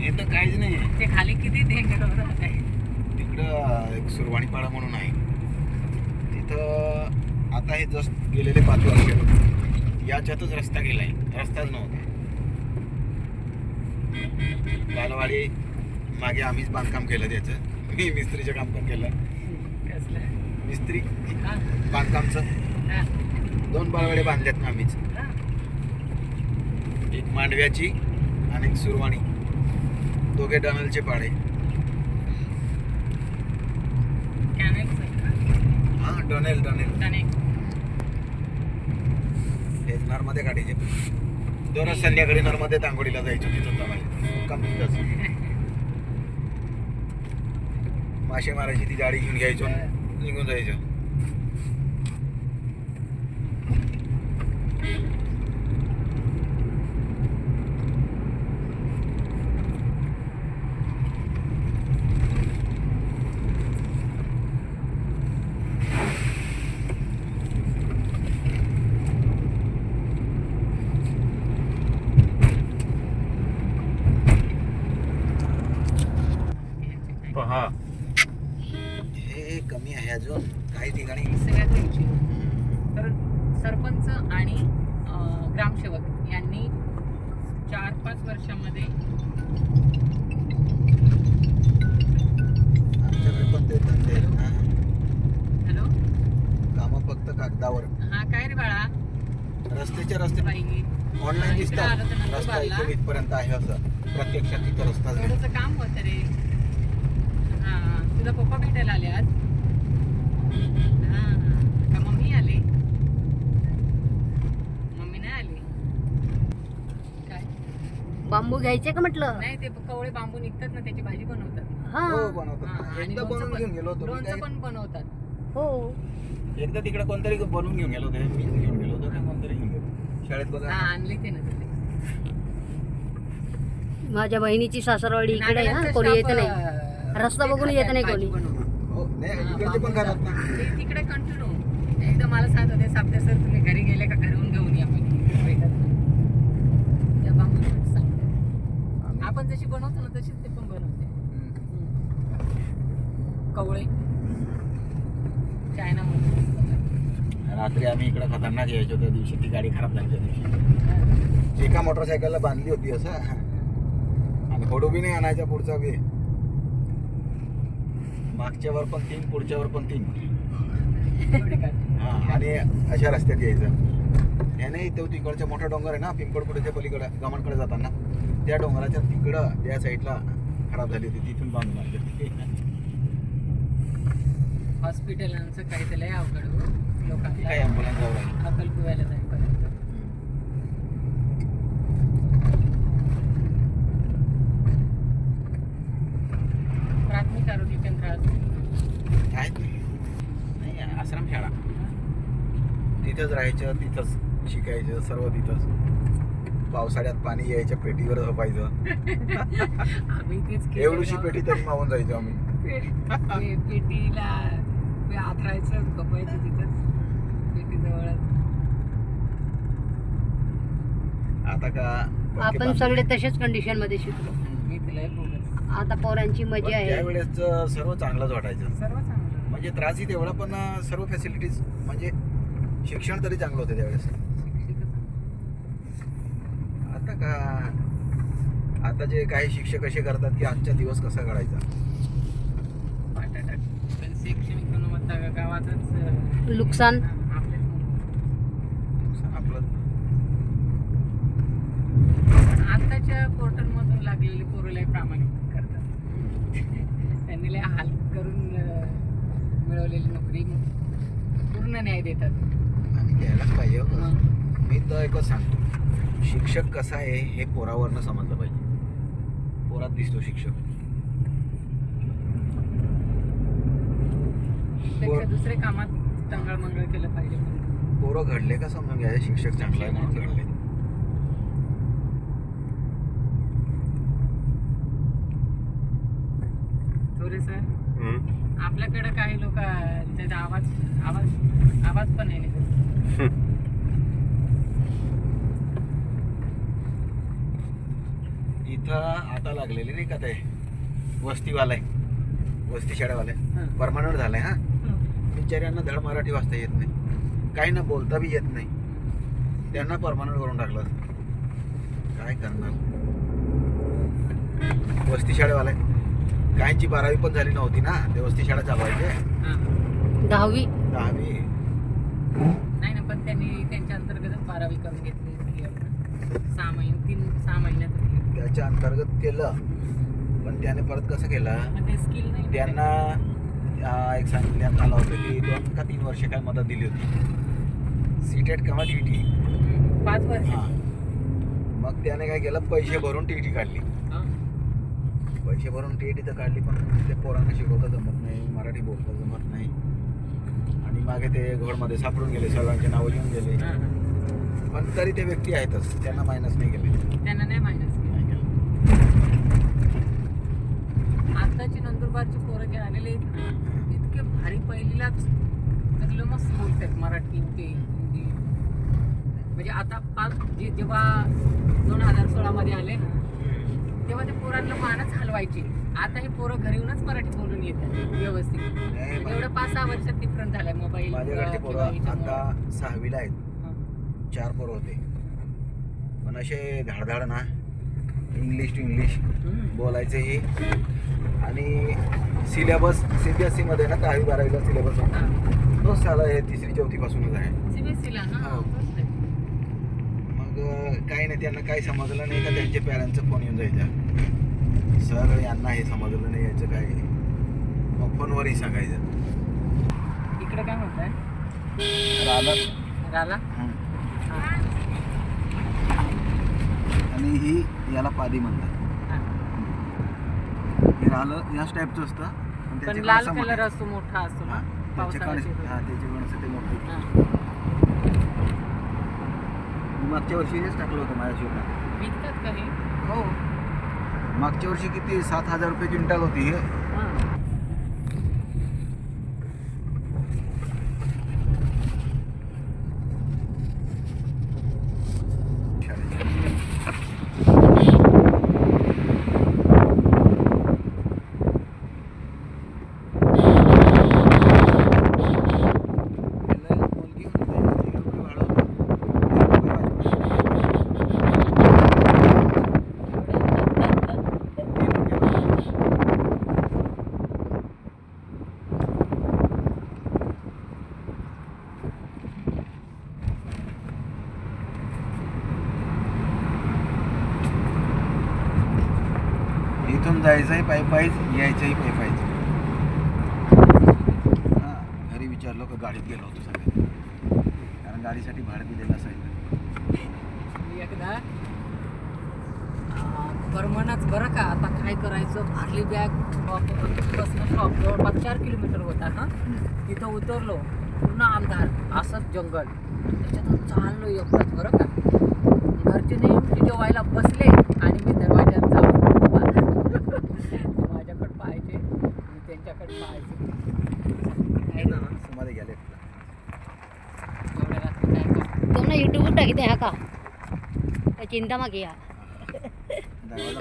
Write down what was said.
हे तर काहीच नाही ते खाली किती तिकडं एक सुरवाणीपाडा म्हणून आहे. तिथं आता हे जस्ट गेलेले पाच वर्ष. याच्यातच रस्ता गेलाय. रस्ताच नव्हता. लालवाडी मागे आम्हीच बांधकाम केलं त्याचं. मी मिस्त्रीचं काम पण केलं. मिस्त्री हा, बांधकामचं. हा, दोन बालवाडे बांधल्यात आम्हीच. एक मांडव्याची आणि एक सुरवाणी. दोघे डनलचे पाडे? हा डनेल डनेल नर्मदे काढीचे दररोज संध्याकाळी नर्मदे तांगोडीला जायचो तिथं तमाशा कम मासे मारायची ती गाडी घेऊन घ्यायचो निघून जायचो पहा हे कमी आहे अजून. काही ठिकाणी सगळ्यात घ्यायची तर सरपंच आणि अं, ग्रामसेवक यांनी चार पाच वर्षामध्ये आमच्याकडे पण ते धंदे आहेत ना. हॅलो? कामं फक्त कागदावर. हा काय रे बाळा? रस्त्याच्या रस्ते बाई ऑनलाईन इकडं दिसतात. आलं तर नंतर रस्ता बारला. इथून इथपर्यंत आहे असं. प्रत्यक्षात तिथं रस्ता नाही. थोडंसं काम होतं रे. हा तुझा पप्पा भेटायला आले आज? का मम्मी आली मम्मी नाही आली काय बांबू घ्यायचे का म्हटलं? नाही ते कवळे बांबू निघतात ना त्याची भाजी बनवतात. हा. हो बनवतात. हा. आणि एकदा लोणचं बनवून पण- घेऊन गेलो होतो मी लोणचं काय- पण बनवतात. हो. एकदा तिकडे कोणतरी बनवून घेऊन गेलो होतो मी घेऊन गेलो होतो का कोणतरी घेऊन गेलो. शाळेत हा बघा आणले ते ना तिथे. माझ्या बहिणीची सासरवाडी इकडे आहे हा नागराचं कोणी येत नाही. अं, रस्ता ते बघून येत नाही कोणी. बनवून. नाही पण खातात ना ते तिकडे कंटिन्यू एकदा मला सांगत होते सापते सर तुम्ही घरी गेले का? घरून घेऊन या आम्ही- आपण जशी बनवतो ना तशीच ते पण बनवते. कवळे. चायना मध्ये. रात्री आम्ही इकडे खतरनाक यायचो त्या दिवशी ती गाडी खराब झाली त्या दिवशी एका मोटरसायकलला बांधली होती असं. आणि फोटो बी नाही आणायचा पुढचा बी. मागच्यावर पण तीन पुढच्यावर पण तीन. हा आणि अशा रस्त्यात यायचं. याने तो तिकडचा मोठा डोंगर आहे ना पिंपळपुढेच्या पलीकडे गमनकडे जाताना त्या डोंगराच्या तिकडं त्या साईडला खराब झाली होती तिथून बांधून होती. हॉस्पिटलांचं काहीतरी लय अवघड हो. काय लोकांना जाऊ राहिली? अकलकुव्याला काय? नाही आश्रम शाळा. तिथंच राहायचं तिथंच शिकायचं सर्व तिथंच. पावसाळ्यात पाणी यायच्या पेटीवर झोपायचं. आम्ही तेच एवढीशी. पेटी तरी मावून जायचो आम्ही. पेटीला आथरायचं झोपायचं तिथंच. पेटीजवळच. आता का आपण सगळे तसेच कंडिशनमध्ये शिकलो. मी तिला आता पोरांची मजा आहे. त्यावेळेस सर्व चांगलंच वाटायचं. सर्व चांगलं. म्हणजे त्रासही तेवढा पण सर्व फॅसिलिटीज म्हणजे शिक्षण तरी चांगलं होतं त्यावेळेस. आता का आता जे काही शिक्षक असे करतात की आजचा दिवस कसा काढायचा? पण शैक्षणिक गुणवत्ता गावातच नुकसान आपलं. आताच्या पोर्टलमधून लागलेले पोरं प्रामाणिक. लय हाल करून मिळवलेली नोकरी. पूर्ण न्याय देतात. आणि घ्यायलाच पाहिजे हो. मी तर एकच सांगतो. शिक्षक कसा आहे हे पोरावरनं समजलं पाहिजे. पोरात दिसतो शिक्षक. पेक्षा दुसरे कामात टंगळ मंगळ केलं पाहिजे पोरं घडले का समजून घ्यायचे? शिक्षक चांगला आहे म्हणून घडले. थोरे सर आपल्याकडे काही लोक त्याचा आवाज आवाज आवाज पण आहे नाही इथं आता लागलेले नाही का ते? वस्तीवाले. वस्ती शाळेवाले. परमानंट झालंय हा? हं. बिचाऱ्यांना धड मराठी वाचता येत नाही. काही ना बोलता बी येत नाही. त्यांना परमानंट करून टाकलं. काय करणार? वस्ती शाळेवाले काहींची बारावी पण झाली नव्हती ना ते वस्ती शाळा चालवायचे. दहावी दहावी नाही ना पण त्यांनी त्यांच्या अंतर्गतच बारावी करून घेतली. सहा महिने तीन सहा महिन्यात. त्याच्या अंतर्गत केलं पण त्याने परत कसं केलं पण ते स्किल नाही ना त्यांना अं, एक सांगण्यात आलं होतं की दोन का तीन वर्ष काय मदत दिली होती सी टेट किंवा टी टी हं. पाच वर्ष हां मग त्याने काय केलं पैसे भरून टी टी काढली. पैसे भरून टी तर काढली पण ते पोरांना शिकवता जमत नाही मराठी बोलता जमत नाही. आणि मागे ते घोडमध्ये सापडून गेले सर्वांचे नावं येऊन गेले. पण तरी ते व्यक्ती आहेतच त्यांना मायनस नाही केले. त्यांना नाही मायनस केलं. आताची नंदुरबारची पोरं जे आलेले इतके भारी पहिलीलाच सगळं मस्त बोलतात मराठी ते हिंदी. म्हणजे आता पाच जे जेव्हा दोन हजार सोळामध्ये आले ना तेव्हा ते पोरांना मानच हलवायचे. आता हे पोरं घरी येऊनच मराठी बोलून येतात व्यवस्थित. म्हणजे एवढं पाच सहा वर्षात डिफरंट झालाय मोबाईल पोरं. आता सहावीला आहेत. चार पोरं होते. पण असे धाडधाड ना इंग्लिश टू इंग्लिश. बोलायचे हे आणि सिलेबस सी बी एस सीमध्ये ना दहावी बारावीला सिलेबस होता. तोच साला हे तिसरी चौथीपासूनच आहे. CBSE ला ना हो. तोच आहे. मग अं, काही नाही त्यांना काही समजलं नाही का त्यांच्या पॅरेंटचा फोन येऊन जायचा? सर यांना हे समजलं नाही याचं काय. मग फोनवरही सांगायचं. इकडे काय म्हणताय? राहिलं राला हा. आणि ही याला पादी म्हणतात. हा. राहिलं याच टाईपचं असतं. पण लाल. कलर असतो मोठा असतो हा, ना त्याचे कणस पावसाळ्याचे हा त्याचे कणस ते मोठे. मागच्या वर्षी हेच टाकलं होतं माझ्या शेतात विकतात का हे? हो. मागच्या वर्षी किती? सात हजार रुपये क्विंटल होती हे. हा. इथून जायचंही पायी पायीच यायचंही पायी पायीच हां घरी विचारलं का गाडीत गेलो होतो सगळे. कारण गाडीसाठी भाडं दिलेलं असायचं. एकदा परमनच बरं का आता काय करायचं? भारली बॅग बसनं शॉप जवळपास चार किलोमीटर होता हा? तिथं उतरलो पूर्ण अंधार असंच जंगल. त्याच्यातून चाललो एकटाच बरं का? घरचे नेमके जेवायला बसले आणि मी दरवाज्यात मी त्यांच्याकडे पाहायचे काय ना मध्ये गेले एवढ्या रात्री काय। करतो तो ना युट्यूबवर टाकते हा का काय चिंता मा घ्या दरवाजा